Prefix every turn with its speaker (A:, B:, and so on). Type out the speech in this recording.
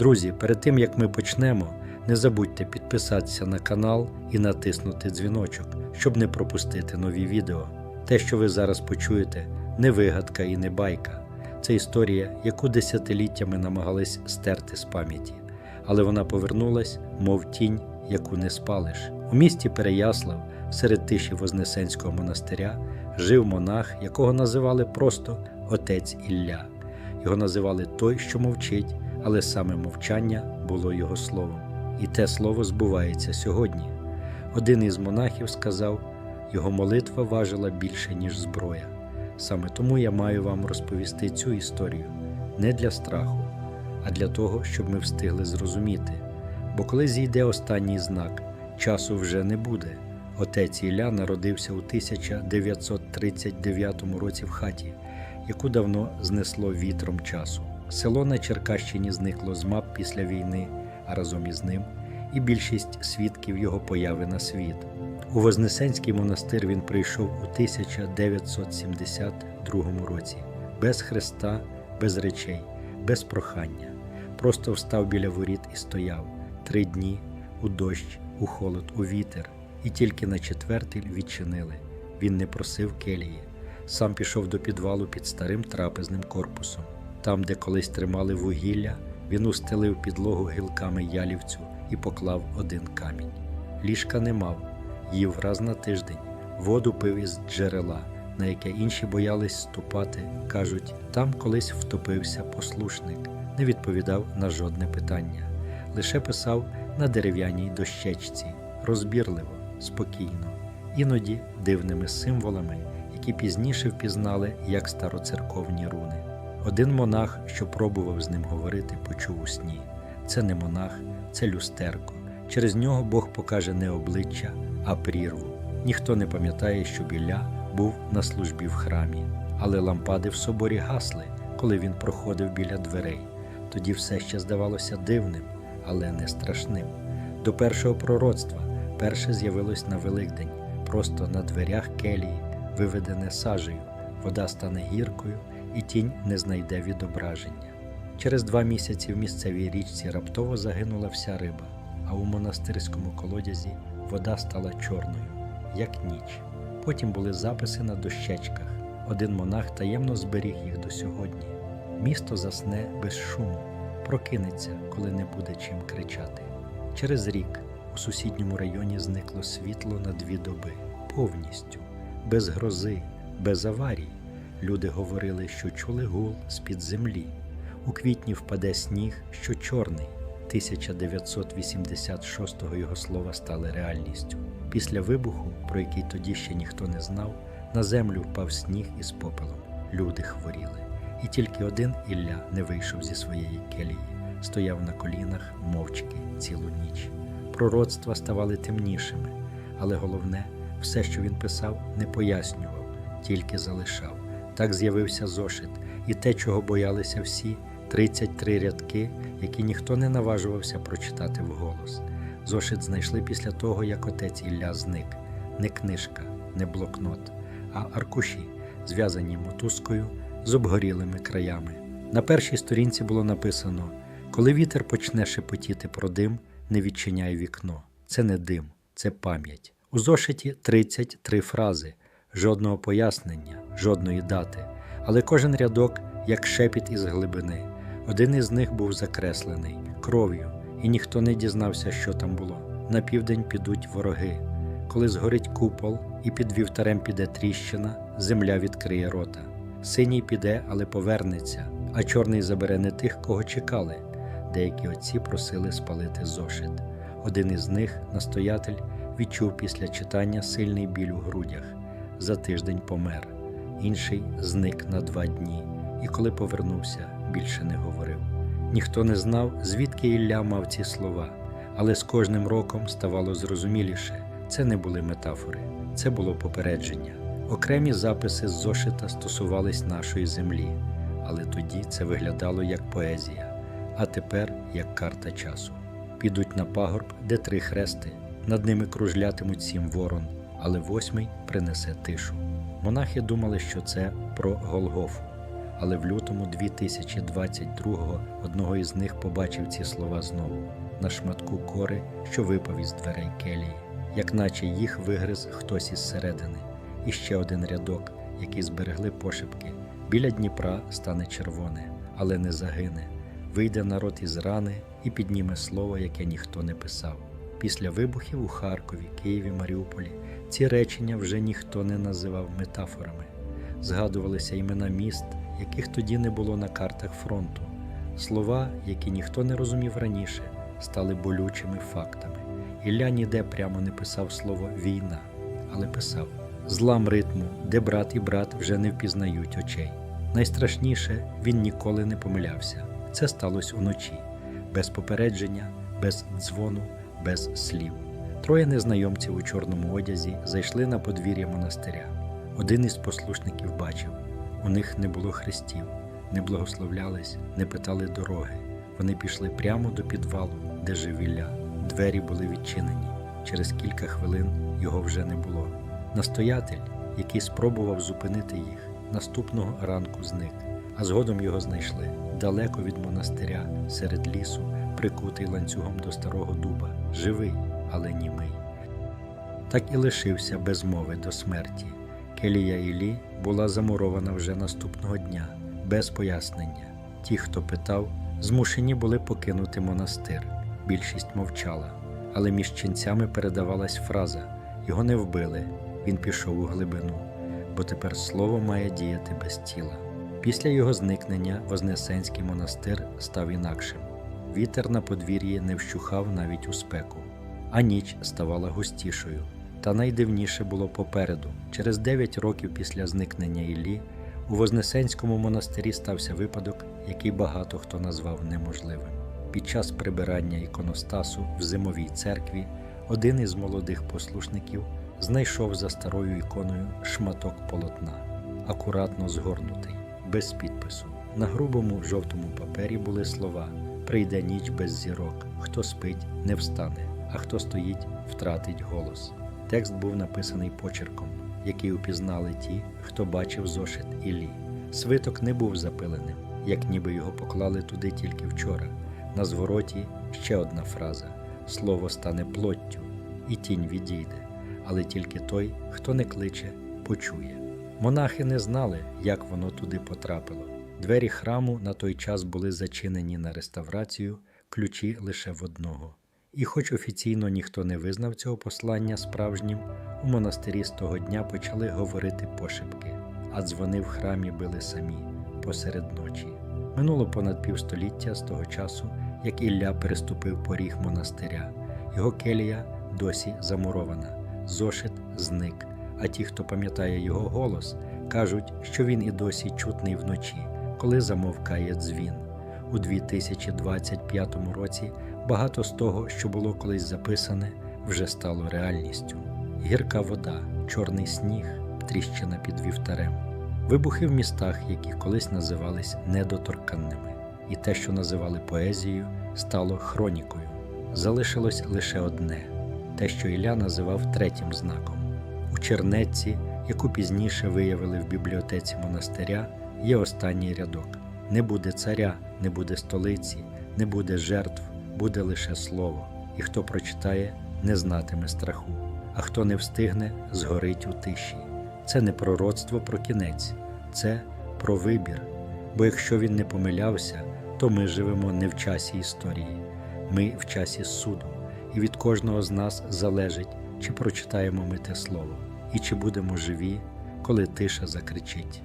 A: Друзі, перед тим як ми почнемо, не забудьте підписатися на канал і натиснути дзвіночок, щоб не пропустити нові відео. Те, що ви зараз почуєте, не вигадка і не байка. Це історія, яку десятиліттями намагались стерти з пам'яті, але вона повернулась, мов тінь, яку не спалиш. У місті Переяслав, серед тиші Вознесенського монастиря, жив монах, якого називали просто отець Ілля. Його називали той, що мовчить, але саме мовчання було його словом. І те слово збувається сьогодні. Один із монахів сказав, його молитва важила більше, ніж зброя. Саме тому я маю вам розповісти цю історію не для страху, а для того, щоб ми встигли зрозуміти. Бо коли зійде останній знак, часу вже не буде. Отець Ілля народився у 1939 році в хаті, яку давно знесло вітром часу. Село на Черкащині зникло з мап після війни, а разом із ним і більшість свідків його появи на світ. У Вознесенський монастир він прийшов у 1972 році, без хреста, без речей, без прохання. Просто встав біля воріт і стояв три дні у дощ, у холод, у вітер, і тільки на четвертий відчинили. Він не просив келії, сам пішов до підвалу під старим трапезним корпусом. Там, де колись тримали вугілля, він устелив підлогу гілками ялівцю і поклав один камінь. Ліжка не мав, їв раз на тиждень, воду пив із джерела, на яке інші боялись ступати. Кажуть, там колись втопився послушник, не відповідав на жодне питання, лише писав на дерев'яній дощечці, розбірливо, спокійно, іноді дивними символами, які пізніше впізнали як староцерковні руни. Один монах, що пробував з ним говорити, почув у сні. Це не монах, це люстерко. Через нього Бог покаже не обличчя, а прірву. Ніхто не пам'ятає, що Ілля був на службі в храмі, але лампади в соборі гасли, коли він проходив біля дверей. Тоді все ще здавалося дивним, але не страшним. До першого пророцтва перше з'явилось на Великдень, просто на дверях келії, виведене сажею, вода стане гіркою і тінь не знайде відображення. Через два місяці в місцевій річці раптово загинула вся риба, а у монастирському колодязі вода стала чорною, як ніч. Потім були записи на дощечках. Один монах таємно зберіг їх до сьогодні. Місто засне без шуму, прокинеться, коли не буде чим кричати. Через рік у сусідньому районі зникло світло на дві доби, повністю, без грози, без аварій. Люди говорили, що чули гул з-під землі. У квітні впаде сніг, що чорний. 1986-го його слова стали реальністю. Після вибуху, про який тоді ще ніхто не знав, на землю впав сніг із попелом. Люди хворіли. І тільки один Ілля не вийшов зі своєї келії, стояв на колінах мовчки цілу ніч. Пророцтва ставали темнішими, але головне, все, що він писав, не пояснював, тільки залишав. Так з'явився зошит, і те, чого боялися всі, 33 рядки, які ніхто не наважувався прочитати вголос. Зошит знайшли після того, як отець Ілля зник. Не книжка, не блокнот, а аркуші, зв'язані мотузкою з обгорілими краями. На першій сторінці було написано: коли вітер почне шепотіти про дим, не відчиняй вікно. Це не дим, це пам'ять. У зошиті 33 фрази, жодного пояснення, жодної дати, але кожен рядок як шепіт із глибини. Один із них був закреслений кров'ю, і ніхто не дізнався, що там було. На південь підуть вороги. Коли згорить купол і під вівтарем піде тріщина, земля відкриє рота. Синій піде, але повернеться, а чорний забере не тих, кого чекали. Деякі отці просили спалити зошит. Один із них, настоятель, відчув після читання сильний біль у грудях. За тиждень помер. Інший зник на два дні, і коли повернувся, більше не говорив. Ніхто не знав, звідки Ілля мав ці слова, але з кожним роком ставало зрозуміліше це не були метафори, це було попередження. Окремі записи з зошита стосувались нашої землі, але тоді це виглядало як поезія, а тепер як карта часу. Підуть на пагорб, де три хрести, над ними кружлятимуть сім ворон, але восьмий принесе тишу. Монахи думали, що це про Голгофу, але в лютому 2022-го одного із них побачив ці слова знову на шматку кори, що випав із дверей келії, як наче їх вигриз хтось із середини. І ще один рядок, який зберегли пошепки. Біля Дніпра стане червоне, але не загине. Вийде народ із рани і підніме слово, яке ніхто не писав. Після вибухів у Харкові, Києві, Маріуполі ці речення вже ніхто не називав метафорами. Згадувалися імена міст, яких тоді не було на картах фронту. Слова, які ніхто не розумів раніше, стали болючими фактами. Ілля ніде прямо не писав слово війна, але писав злам ритму, де брат і брат вже не впізнають очей. Найстрашніше він ніколи не помилявся. Це сталося уночі, без попередження, без дзвону, без слів. Троє незнайомців у чорному одязі зайшли на подвір'я монастиря. Один із послушників бачив, у них не було хрестів, не благословлялись, не питали дороги. Вони пішли прямо до підвалу, де жив Ілля. Двері були відчинені. Через кілька хвилин його вже не було. Настоятель, який спробував зупинити їх, наступного ранку зник, а згодом його знайшли далеко від монастиря, серед лісу, прикутий ланцюгом до старого дуба, живий, але німий. Так і лишився без мови до смерті. Келія Ілі була замурована вже наступного дня, без пояснення. Ті, хто питав, змушені були покинути монастир. Більшість мовчала, але між ченцями передавалась фраза його не вбили, він пішов у глибину, бо тепер слово має діяти без тіла. Після його зникнення Вознесенський монастир став інакшим. Вітер на подвір'ї не вщухав навіть у спеку, а ніч ставала густішою. Та найдивніше було попереду. Через 9 років після зникнення Іллі у Вознесенському монастирі стався випадок, який багато хто назвав неможливим. Під час прибирання іконостасу в зимовій церкві один із молодих послушників знайшов за старою іконою шматок полотна, акуратно згорнутий, без підпису. На грубому жовтому папері були слова: Прийде ніч без зірок, хто спить, не встане, а хто стоїть, втратить голос. Текст був написаний почерком, який упізнали ті, хто бачив зошит Іллі. Свиток не був запиленим, як ніби його поклали туди тільки вчора. На звороті ще одна фраза: слово стане плоттю, і тінь відійде, але тільки той, хто не кличе, почує. Монахи не знали, як воно туди потрапило. Двері храму на той час були зачинені на реставрацію, ключі лише в одного. І, хоч офіційно ніхто не визнав цього послання справжнім, у монастирі з того дня почали говорити пошепки, а дзвони в храмі били самі посеред ночі. Минуло понад півстоліття з того часу, як Ілля переступив поріг монастиря. Його келія досі замурована, зошит зник. А ті, хто пам'ятає його голос, кажуть, що він і досі чутний вночі, коли замовкає дзвін. У 2025 році багато з того, що було колись записане, вже стало реальністю. Гірка вода, чорний сніг, тріщина під вівтарем, вибухи в містах, які колись називались недоторканними, і те, що називали поезією, стало хронікою. Залишилось лише одне те, що Ілля називав третім знаком. У чернетці, яку пізніше виявили в бібліотеці монастиря, є останній рядок: не буде царя, не буде столиці, не буде жертв, буде лише слово, і хто прочитає, не знатиме страху, а хто не встигне, згорить у тиші. Це не пророцтво про кінець, це про вибір. Бо якщо він не помилявся, то ми живемо не в часі історії, ми в часі суду, і від кожного з нас залежить, чи прочитаємо ми те слово, і чи будемо живі, коли тиша закричить.